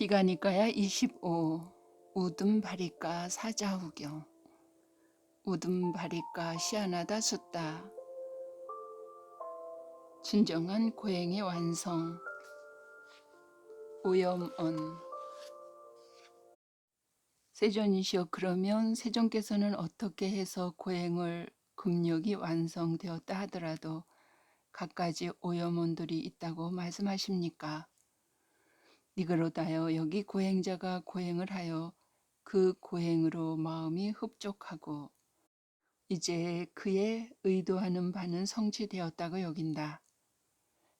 디가니까야 25 우듬바리까 사자후경 우듬바리까 시아나다 숫다. 진정한 고행의 완성. 오염언. 세존이시여 그러면 세존께서는 어떻게 해서 고행을 금력이 완성되었다 하더라도 갖가지 오염원들이 있다고 말씀하십니까? 니그로다여 여기 고행자가 고행을 하여 그 고행으로 마음이 흡족하고 이제 그의 의도하는 바는 성취되었다고 여긴다.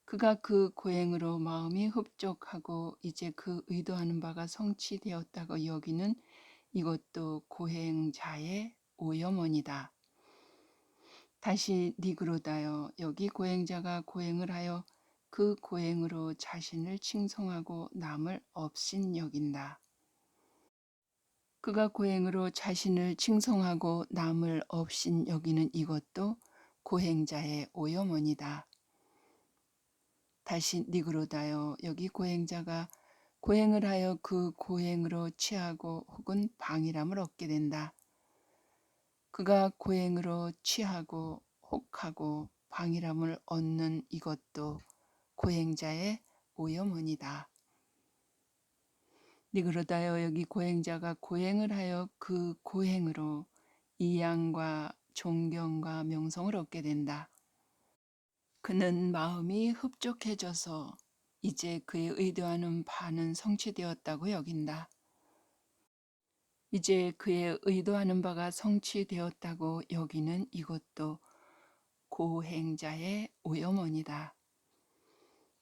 그가 그 고행으로 마음이 흡족하고 이제 그 의도하는 바가 성취되었다고 여기는 이것도 고행자의 오염원이다. 다시 니그로다여 여기 고행자가 고행을 하여 그 고행으로 자신을 칭송하고 남을 업신 여긴다. 그가 고행으로 자신을 칭송하고 남을 업신 여기는 이것도 고행자의 오염원이다. 다시 니그로다여 여기 고행자가 고행을 하여 그 고행으로 취하고 혹은 방이람을 얻게 된다. 그가 고행으로 취하고 혹하고 방이람을 얻는 이것도 고행자의 오염원이다. 니그로다여 여기 고행자가 고행을 하여 그 고행으로 이양과 존경과 명성을 얻게 된다. 그는 마음이 흡족해져서 이제 그의 의도하는 바는 성취되었다고 여긴다. 이제 그의 의도하는 바가 성취되었다고 여기는 이것도 고행자의 오염원이다.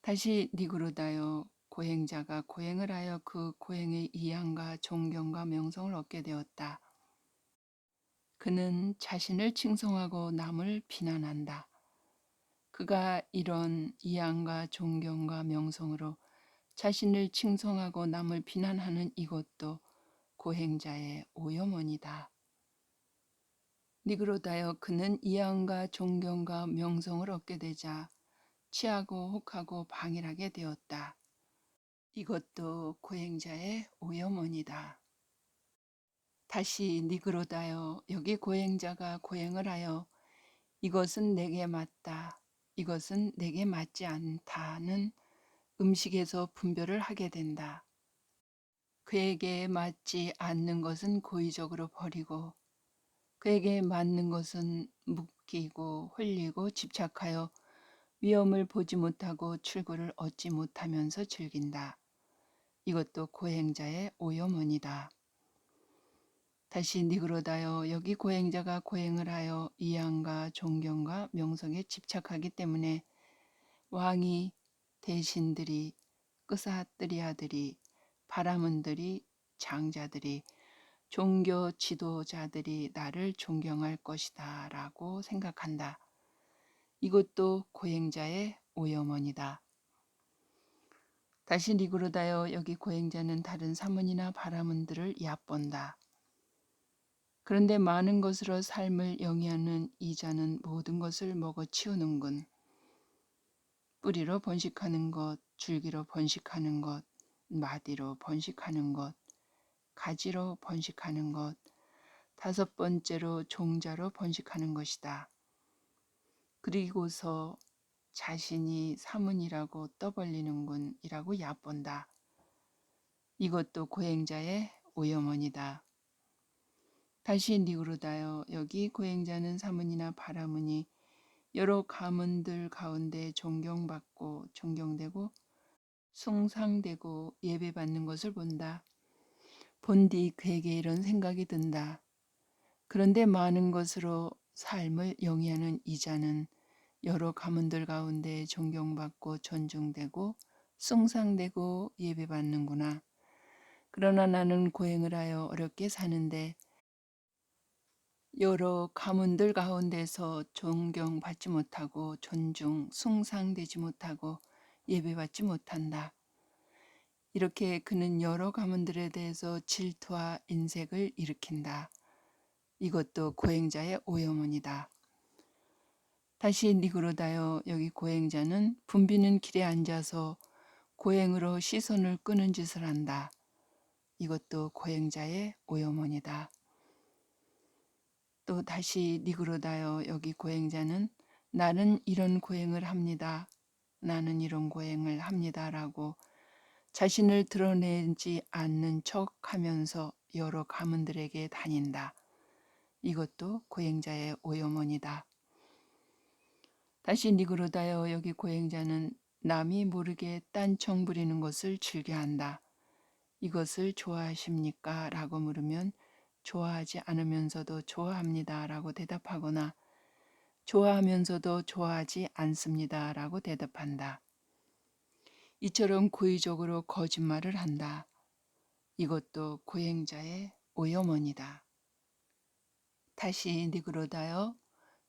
다시 니그로다여 고행자가 고행을 하여 그 고행의 이양과 존경과 명성을 얻게 되었다. 그는 자신을 칭송하고 남을 비난한다. 그가 이런 이양과 존경과 명성으로 자신을 칭송하고 남을 비난하는 이것도 고행자의 오염원이다. 니그로다여 그는 이양과 존경과 명성을 얻게 되자 취하고 혹하고 방일하게 되었다. 이것도 고행자의 오염원이다. 다시 니그로다여 여기 고행자가 고행을 하여 이것은 내게 맞다. 이것은 내게 맞지 않다는 음식에서 분별을 하게 된다. 그에게 맞지 않는 것은 고의적으로 버리고 그에게 맞는 것은 묶이고 흘리고 집착하여 위험을 보지 못하고 출구를 얻지 못하면서 즐긴다. 이것도 고행자의 오염원이다. 다시 니그로다여 여기 고행자가 고행을 하여 이양과 존경과 명성에 집착하기 때문에 왕이 대신들이 끄사뜨리아들이 바라문들이 장자들이 종교 지도자들이 나를 존경할 것이다 라고 생각한다. 이것도 고행자의 오염원이다. 다시 니그로다여 여기 고행자는 다른 사문이나 바라문들을 얕본다. 그런데 많은 것으로 삶을 영위하는 이자는 모든 것을 먹어 치우는군. 뿌리로 번식하는 것, 줄기로 번식하는 것, 마디로 번식하는 것, 가지로 번식하는 것, 다섯 번째로 종자로 번식하는 것이다. 그리고서 자신이 사문이라고 떠벌리는군 이라고 얕본다. 이것도 고행자의 오염원이다. 다시 니그로다여 여기 고행자는 사문이나 바라문이 여러 가문들 가운데 존경받고 존경되고 숭상되고 예배받는 것을 본다. 본디 그에게 이런 생각이 든다. 그런데 많은 것으로 삶을 영위하는 이자는 여러 가문들 가운데 존경받고 존중되고 숭상되고 예배받는구나. 그러나 나는 고행을 하여 어렵게 사는데 여러 가문들 가운데서 존경받지 못하고 존중, 숭상되지 못하고 예배받지 못한다. 이렇게 그는 여러 가문들에 대해서 질투와 인색을 일으킨다. 이것도 고행자의 오염원이다. 다시 니그로다여 여기 고행자는 붐비는 길에 앉아서 고행으로 시선을 끄는 짓을 한다. 이것도 고행자의 오염원이다. 또 다시 니그로다요 여기 고행자는 나는 이런 고행을 합니다. 나는 이런 고행을 합니다라고 자신을 드러내지 않는 척 하면서 여러 가문들에게 다닌다. 이것도 고행자의 오염원이다. 다시 니그로다요 여기 고행자는 남이 모르게 딴청 부리는 것을 즐겨한다. 이것을 좋아하십니까? 라고 물으면 좋아하지 않으면서도 좋아합니다. 라고 대답하거나 좋아하면서도 좋아하지 않습니다. 라고 대답한다. 이처럼 고의적으로 거짓말을 한다. 이것도 고행자의 오염원이다. 다시 니그로다요.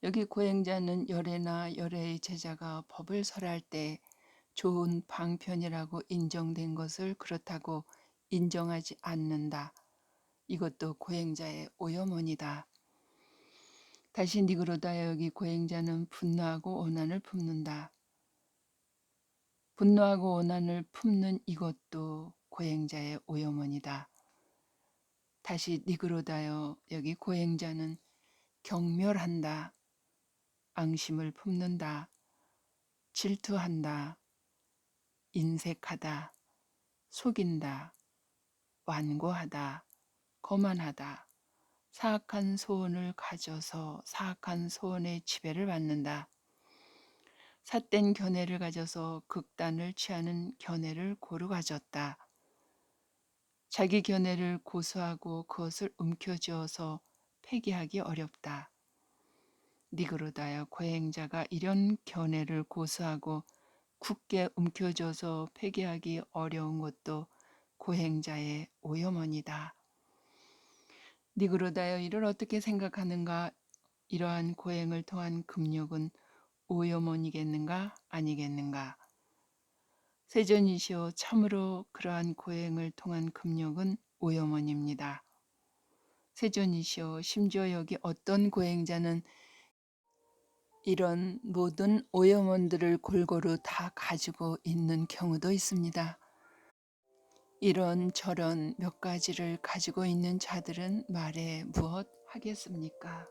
여기 고행자는 열애나 열애의 제자가 법을 설할 때 좋은 방편이라고 인정된 것을 그렇다고 인정하지 않는다. 이것도 고행자의 오염원이다. 다시 니그로다 여기 고행자는 분노하고 원한을 품는다. 분노하고 원한을 품는 이것도 고행자의 오염원이다. 다시 니그로다여 여기 고행자는 경멸한다. 앙심을 품는다. 질투한다. 인색하다. 속인다. 완고하다. 거만하다. 사악한 소원을 가져서 사악한 소원의 지배를 받는다. 삿된 견해를 가져서 극단을 취하는 견해를 고루 가졌다. 자기 견해를 고수하고 그것을 움켜쥐어서 폐기하기 어렵다. 니그로다여 고행자가 이런 견해를 고수하고 굳게 움켜쥐어서 폐기하기 어려운 것도 고행자의 오염원이다. 니그로다여 이를 어떻게 생각하는가? 이러한 고행을 통한 금욕은 오염원이겠는가? 아니겠는가? 세전이시오 참으로 그러한 고행을 통한 금욕은 오염원입니다. 세전이시오 심지어 여기 어떤 고행자는 이런 모든 오염원들을 골고루 다 가지고 있는 경우도 있습니다. 이런 저런 몇 가지를 가지고 있는 자들은 말에 무엇 하겠습니까?